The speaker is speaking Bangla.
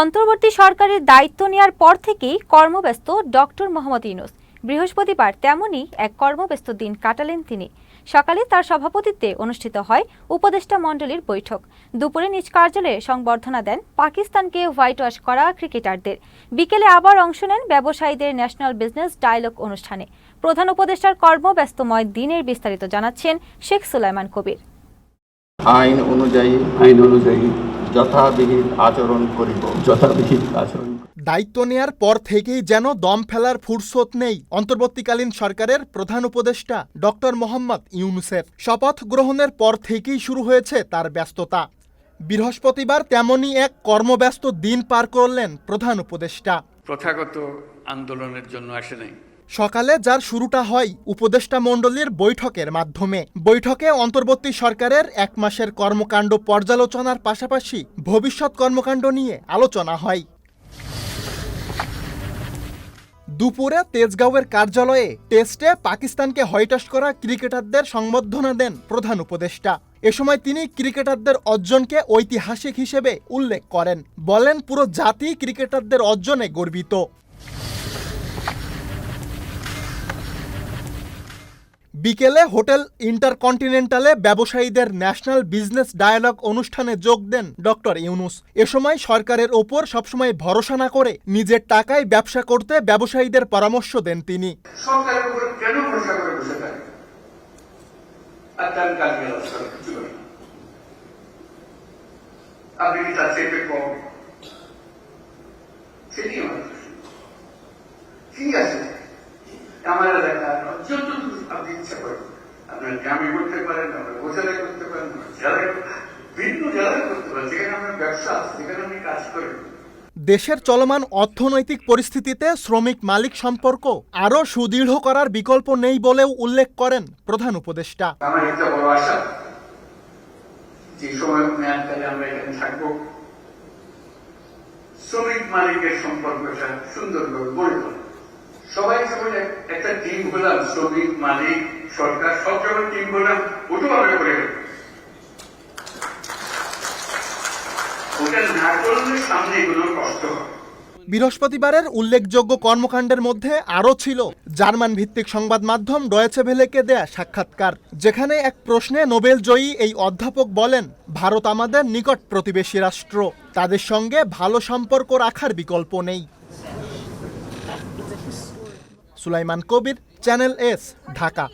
অন্তর্বর্তী সরকারের দায়িত্ব নেওয়ার পর থেকেই কর্মব্যস্ত ডক্টর মোহাম্মদ ইউনুস। বৃহস্পতিবার তেমনই এক কর্মব্যস্ত দিন কাটালেন তিনি। সকালে তার সভাপতিত্বে অনুষ্ঠিত হয় উপদেষ্টা মণ্ডলীর বৈঠক। দুপুরে নিজ কার্যালয়ে সংবর্ধনা দেন পাকিস্তানকে হোয়াইট ওয়াশ করা ক্রিকেটারদের। বিকেলে আবার অংশ নেন ব্যবসায়ীদের ন্যাশনাল বিজনেস ডায়ালগ অনুষ্ঠানে। প্রধান উপদেষ্টার কর্মব্যস্তময় দিনের বিস্তারিত জানাচ্ছেন শেখ সুলাইমান কবির। আইন অনুযায়ী আইন অনুযায়ী যথাবিহিত আচরণ করিব। যথাবিহিত আচরণ দায়িত্ব নেয়ার পর থেকেই যেন দম ফেলার ফুরসত নেই অন্তর্বর্তীকালীন সরকারের প্রধান উপদেষ্টা ডক্টর মোহাম্মদ ইউনুসেফ। শপথ গ্রহণের পর থেকেই শুরু হয়েছে তার ব্যস্ততা। বৃহস্পতিবার তেমনই এক কর্মব্যস্ত দিন পার করলেন প্রধান উপদেষ্টা। প্রথাগত আন্দোলনের জন্য আসে নাই। সকালে যার শুরুটা হয় উপদেষ্টা মণ্ডলীর বৈঠকের মাধ্যমে। বৈঠকে অন্তর্বর্তী সরকারের এক মাসের কর্মকাণ্ড পর্যালোচনার পাশাপাশি ভবিষ্যৎ কর্মকাণ্ড নিয়ে আলোচনা হয়। দুপুরে তেজগাঁওয়ের কার্যালয়ে টেস্টে পাকিস্তানকে হয়টাস করা ক্রিকেটারদের সংবর্ধনা দেন প্রধান উপদেষ্টা। এ সময় তিনি ক্রিকেটারদের অর্জনকে ঐতিহাসিক হিসেবে উল্লেখ করেন। বলেন, পুরো জাতি ক্রিকেটারদের অর্জনে গর্বিত। বিকেলে হোটেল ইন্টারকন্টিনেন্টালে ব্যবসায়ীদের ন্যাশনাল বিজনেস ডায়ালগ অনুষ্ঠানে যোগ দেন ডক্টর ইউনুস। এ সময় সরকারের ওপর সবসময় ভরসা না করে নিজের টাকায় ব্যবসা করতে ব্যবসায়ীদের পরামর্শ দেন তিনি। যতটুকু আপনি ইচ্ছা করেন আপনার গ্রামে করতে পারেন আপনার উপজেলায় করতে পারেন জেলায় বিভিন্ন জেলায় করতে পারেন যেখানে আপনার ব্যবসা আছে যেখানে আপনি কাজ করেন। দেশের চলমান অর্থনৈতিক পরিস্থিতিতে শ্রমিক মালিক সম্পর্ক আরও সুদৃঢ় করার বিকল্প নেই বলেও উল্লেখ করেন প্রধান উপদেষ্টা। আমার একটা বড় আশা যে সময় মেয়াদকালে আমরা এখানে থাকব। শ্রমিক মালিকের সম্পর্কটা সুন্দরভাবে গড়ে তোলা সবাই যখন একটা টিম হলাম, শ্রমিক, মালিক, সরকার, সব যখন টিম হলাম, ওটাও আমরা করে ওটা না করলে সামনে এগুলো কষ্ট বৃহস্পতিবারের উল্লেখযোগ্য কর্মকাণ্ডের মধ্যে আরও ছিল জার্মান ভিত্তিক সংবাদ মাধ্যম ডয়েছে ভেলেকে দেয়া সাক্ষাৎকার, যেখানে এক প্রশ্নে নোবেল জয়ী এই অধ্যাপক বলেন, ভারত আমাদের নিকট প্রতিবেশী রাষ্ট্র। তাদের সঙ্গে ভালো সম্পর্ক রাখার বিকল্প নেই। Sulaiman Kabir channel S Dhaka.